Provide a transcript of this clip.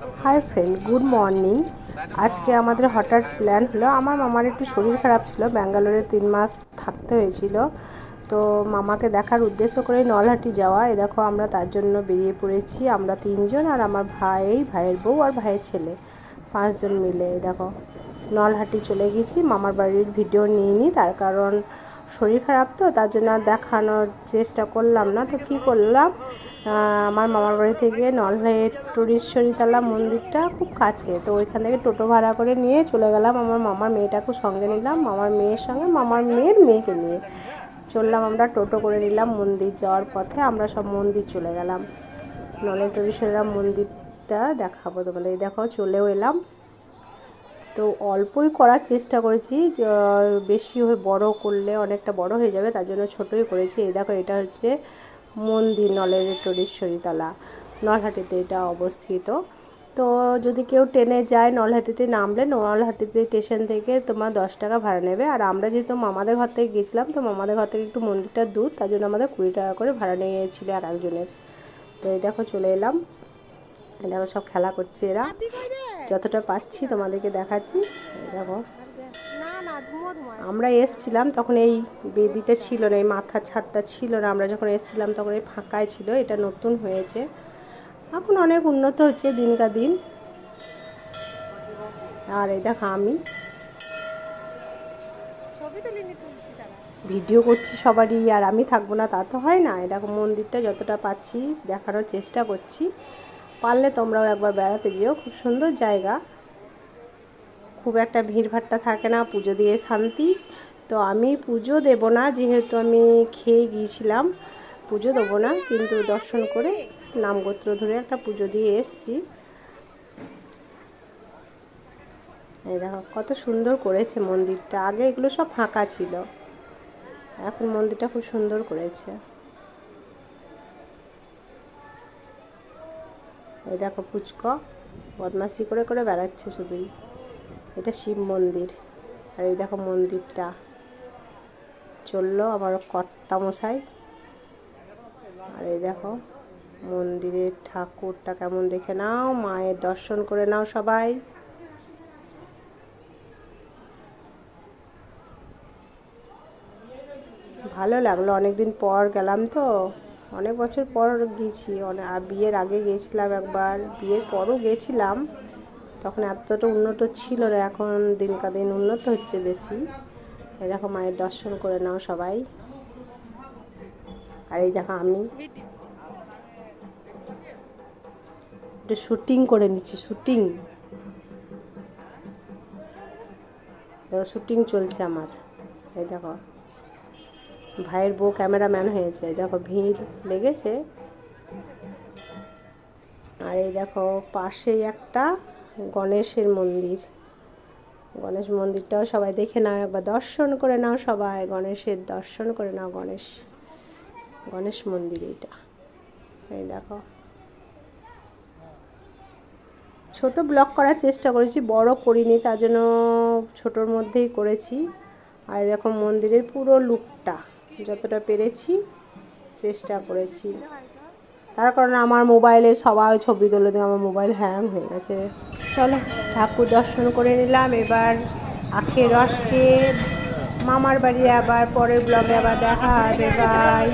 Hi friend good morning আজকে আমাদের হঠাৎ প্ল্যান হলো, আমার মামার একটু শরীর খারাপ ছিল, ব্যাঙ্গালোরে তিন মাস থাকতে হয়েছিল। তো মামাকে দেখার উদ্দেশ্য করে নলহাটি যাওয়া। এ দেখো, আমরা তার জন্য বেরিয়ে পড়েছি। আমরা তিনজন আর আমার ভাই, ভাইয়ের বউ আর ভাইয়ের ছেলে, পাঁচজন মিলে। দেখো, নলহাটি চলে গেছি। মামার বাড়ির ভিডিও নিয়ে নিই তার কারণ শরীর খারাপ তো, তার জন্য দেখানোর চেষ্টা করলাম না। তো কি করলাম? আমার মামার বাড়ি থেকে নলহাইয়ের টুরিশ্বরীতলা মন্দিরটা খুব কাছে। তো ওইখান থেকে টোটো ভাড়া করে নিয়ে চলে গেলাম। আমার মামার মেয়েটাকে সঙ্গে নিলাম। মামার মেয়ের সঙ্গে মামার মেয়ের মেয়েকে নিয়ে চললাম আমরা টোটো করে নিলাম মন্দির যাওয়ার পথে। আমরা সব মন্দির চলে গেলাম। নলেশ্বরীরা মন্দিরটা দেখাবো তোমাদের। দেখো চলেও এলাম। তো অল্পই করার চেষ্টা করেছি। বেশি হয়ে বড় করলে অনেকটা বড় হয়ে যাবে, তার জন্য ছোটই করেছি। এই দেখো এটা হচ্ছে মন্দির, নলের টরেশ্বরীতলা নলহাটিতে এটা অবস্থিত। তো যদি কেউ ট্রেনে যায়, নলহাটিতে নামলে নলহাটিতে স্টেশন থেকে তোমার দশ টাকা ভাড়া নেবে। আর আমরা যেহেতু মামাদের ঘর থেকে গেছিলাম তো মামাদের ঘর থেকে একটু মন্দিরটা দূর, তার জন্য আমাদের কুড়ি টাকা করে ভাড়া নিয়েছিল আর একজনের। তো এই দেখো চলে এলাম। দেখো সব খেলা করছে এরা। যতটা পাচ্ছি তোমাদেরকে দেখাচ্ছি। দেখো। আমরা এসছিলাম তখন এই বেদিটা ছিল না এই মাথার ছাদটা ছিল না। আমরা যখন এসছিলাম তখন এই ফাঁকায় ছিল এটা নতুন হয়েছে। এখন অনেক উন্নত হচ্ছে দিনকা দিন। আর এই দেখো আমি। ভিডিও করছি সবারই আর আমি থাকব না তা তো হয় না। এটা মন্দিরটা যতটা পাচ্ছি দেখানোর চেষ্টা করছি। পারলে তোমরাও একবার বেড়াতে যেও খুব সুন্দর জায়গা। খুব একটা ভিড়ভাট্টা থাকে না, পুজো দিয়ে শান্তি। তো আমি পুজো দেব না, যেহেতু আমি খেয়ে গিয়েছিলাম, পুজো দেবো না, কিন্তু দর্শন করে নামগোত্র ধরে একটা পুজো দিয়ে এসছি। এই দেখো, কত সুন্দর করেছে মন্দিরটা, আগে এগুলো সব ফাঁকা ছিল, এখন মন্দিরটা খুব সুন্দর করেছে। এই দেখো পুচক বদমাসি করে করে বেড়াচ্ছে শুধুই। এটা শিব মন্দির। আর এই দেখো মন্দিরটা। চলল আমার কর্তা মশাই। আর এই দেখো মন্দিরের ঠাকুরটা কেমন দেখে নাও, মায়ের দর্শন করে নাও সবাই। ভালো লাগল, অনেকদিন পর গেলাম তো। অনেক বছর পর গিয়েছি অনেক বিয়ের আগে গিয়েছিলাম একবার, বিয়ের পরও গেছিলাম তখন এতটা উন্নত ছিল না, এখন দিনকা দিন উন্নত হচ্ছে বেশি। দেখো মায়ের দর্শন করে নাও সবাই। আর এই দেখো আমি। একটু শুটিং করে নিচ্ছি, শুটিং। শুটিং চলছে আমার। এই দেখো। ভাইয়ের বউ ক্যামেরাম্যান হয়েছে দেখো ভিড় লেগেছে। আর এই দেখো পাশেই একটা গণেশের মন্দির। গণেশ মন্দিরটাও সবাই দেখে নাও, একবার দর্শন করে নাও সবাই, গণেশের দর্শন করে নাও গণেশ গণেশ মন্দির এটা এই দেখো। ছোট ব্লগ করার চেষ্টা করেছি, বড় করিনি, তার জন্য ছোটোর মধ্যেই করেছি। আর এরকম মন্দিরের পুরো লুকটা, যতটা পেরেছি চেষ্টা করেছি। তার কারণে আমার মোবাইলে সবাই ছবি তুলে দিয়ে, আমার মোবাইল হ্যাং হয়ে গেছে। চলো, ঠাকুর দর্শন করে নিলাম। এবার আখের রসকে মামার বাড়ি আবার পরের ব্লগে আবার দেখা হবে। বাই